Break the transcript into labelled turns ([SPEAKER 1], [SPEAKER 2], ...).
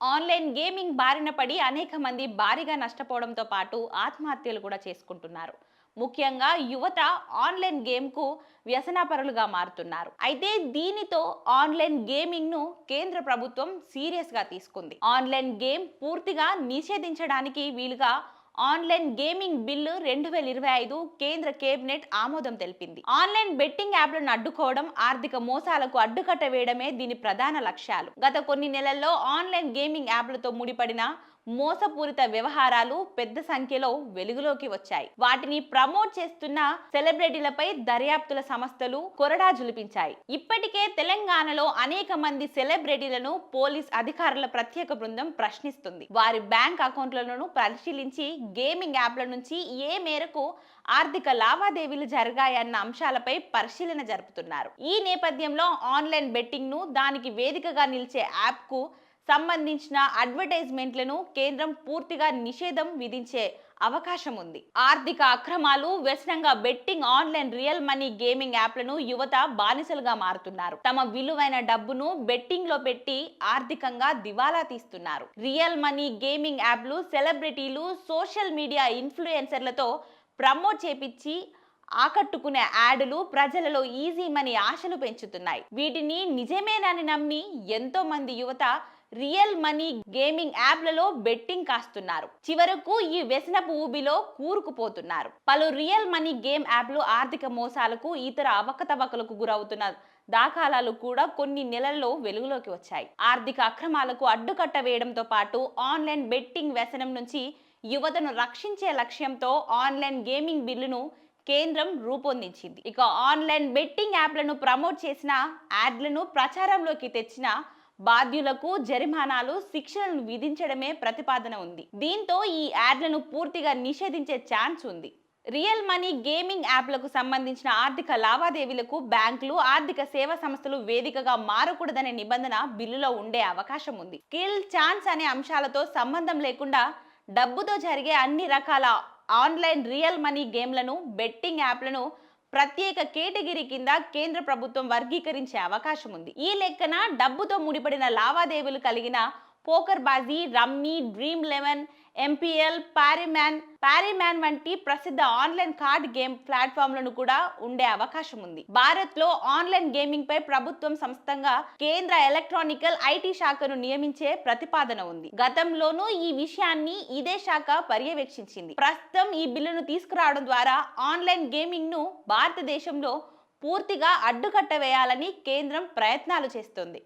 [SPEAKER 1] Online gaming బారిన పడి అనేక మంది భారీగా నష్టపోవడంతో పాటు ఆత్మహత్యలు కూడా చేసుకుంటున్నారు. ముఖ్యంగా యువత ఆన్లైన్ గేమ్కు వ్యసనపరులుగా మారుతున్నారు. అయితే దీనితో ఆన్లైన్ గేమింగ్ను కేంద్ర ప్రభుత్వం సీరియస్గా తీసుకుంది. ఆన్లైన్ గేమ్ పూర్తిగా నిషేధించడానికి వీలుగా ఆన్లైన్ గేమింగ్ బిల్లు రెండు వేల ఇరవై ఐదు కేంద్ర కేబినెట్ ఆమోదం తెలిపింది. ఆన్లైన్ బెట్టింగ్ యాప్లను అడ్డుకోవడం ఆర్థిక మోసాలకు అడ్డుకట్ట వేయడమే దీని ప్రధాన లక్ష్యాలు. గత కొన్ని నెలల్లో ఆన్లైన్ గేమింగ్ యాప్లతో ముడిపడిన మోసపూరిత వ్యవహారాలు పెద్ద సంఖ్యలో వెలుగులోకి వచ్చాయి. వాటిని ప్రమోట్ చేస్తున్న సెలబ్రిటీలపై దర్యాప్తుల సంస్థలు కొరడా జులిపించాయి. ఇప్పటికే తెలంగాణలో అనేక మంది సెలబ్రిటీలను పోలీస్ అధికారుల ప్రత్యేక బృందం ప్రశ్నిస్తుంది. వారి బ్యాంక్ అకౌంట్లను పరిశీలించి గేమింగ్ యాప్ల నుంచి ఏ మేరకు ఆర్థిక లావాదేవీలు జరిగాయన్న అంశాలపై పరిశీలన జరుపుతున్నారు. ఈ నేపథ్యంలో ఆన్లైన్ బెట్టింగ్ను దానికి వేదికగా నిలిచే యాప్కు సంబంధించిన అడ్వర్టైజ్మెంట్లను కేంద్రం పూర్తిగా నిషేధం విధించే అవకాశం ఉంది. ఆర్థిక అక్రమాలు వ్యసనంగా betting online real money gaming యాప్లను యువత బానిసలుగా మారుతున్నారు. తమ విలువైన డబ్బును బెట్టింగ్లో పెట్టి ఆర్థికంగా దివాలా తీస్తున్నారు. రియల్ మనీ గేమింగ్ యాప్లు సెలబ్రిటీలు సోషల్ మీడియా ఇన్ఫ్లుయెన్సర్లతో ప్రమోట్ చేపించి ఆకట్టుకునే యాడులు ప్రజలలో ఈజీ మనీ ఆశలు పెంచుతున్నాయి. వీటిని నిజమేనని నమ్మి ఎంతో మంది యువత రియల్ మనీ గేమింగ్ యాప్లలో బెట్టింగ్ కాస్తున్నారు. చివరకు ఈ వ్యసనపు ఊబిలో కూరుకుపోతున్నారు. పలు రియల్ మనీ గేమ్ యాప్లు ఆర్థిక మోసాలకు ఇతర అవకతవకలకు గురవుతున్న దాఖలాలు కూడా కొన్ని నెలల్లో వెలుగులోకి వచ్చాయి. ఆర్థిక అక్రమాలకు అడ్డుకట్ట వేయడంతో పాటు ఆన్లైన్ బెట్టింగ్ వ్యసనం నుంచి యువతను రక్షించే లక్ష్యంతో ఆన్లైన్ గేమింగ్ బిల్లును కేంద్రం రూపొందించింది. ఇక ఆన్లైన్ బెట్టింగ్ యాప్లను ప్రమోట్ చేసిన యాడ్లను ప్రచారంలోకి తెచ్చిన బాధ్యులకు జరిమానాలు శిక్షలను విధించడమే ప్రతిపాదన ఉంది. దీంతో ఈ యాడ్లను పూర్తిగా నిషేధించే ఛాన్స్ ఉంది. రియల్ మనీ గేమింగ్ యాప్లకు సంబంధించిన ఆర్థిక లావాదేవీలకు బ్యాంకులు ఆర్థిక సేవా సంస్థలు వేదికగా మారకూడదనే నిబంధన బిల్లులో ఉండే అవకాశం ఉంది. కిల్ ఛాన్స్ అనే అంశాలతో సంబంధం లేకుండా డబ్బుతో జరిగే అన్ని రకాల ఆన్లైన్ రియల్ మనీ గేమ్లను బెట్టింగ్ యాప్లను ప్రత్యేక కేటగిరీ కింద కేంద్ర ప్రభుత్వం వర్గీకరించే అవకాశం ఉంది ఈ లెక్కన డబ్బుతో ముడిపడిన లావాదేవీలు కలిగిన poker Baazi rummy Dream Eleven MPL పారిమ్యాన్ పారిమ్యాన్ వంటి ప్రసిద్ధ ఆన్లైన్ కార్డ్ గేమ్ ప్లాట్ఫామ్లను కూడా ఉండే అవకాశం ఉంది. భారత్లో ఆన్లైన్ గేమింగ్ పై ప్రభుత్వం సంస్థంగా కేంద్ర ఎలక్ట్రానికల్ ఐటీ శాఖను నియమించే ప్రతిపాదన ఉంది. గతంలోనూ ఈ విషయాన్ని ఇదే శాఖ పర్యవేక్షించింది. ప్రస్తుతం ఈ బిల్లును తీసుకురావడం ద్వారా ఆన్లైన్ గేమింగ్ను భారతదేశంలో పూర్తిగా అడ్డుకట్ట వేయాలని కేంద్రం ప్రయత్నాలు చేస్తుంది.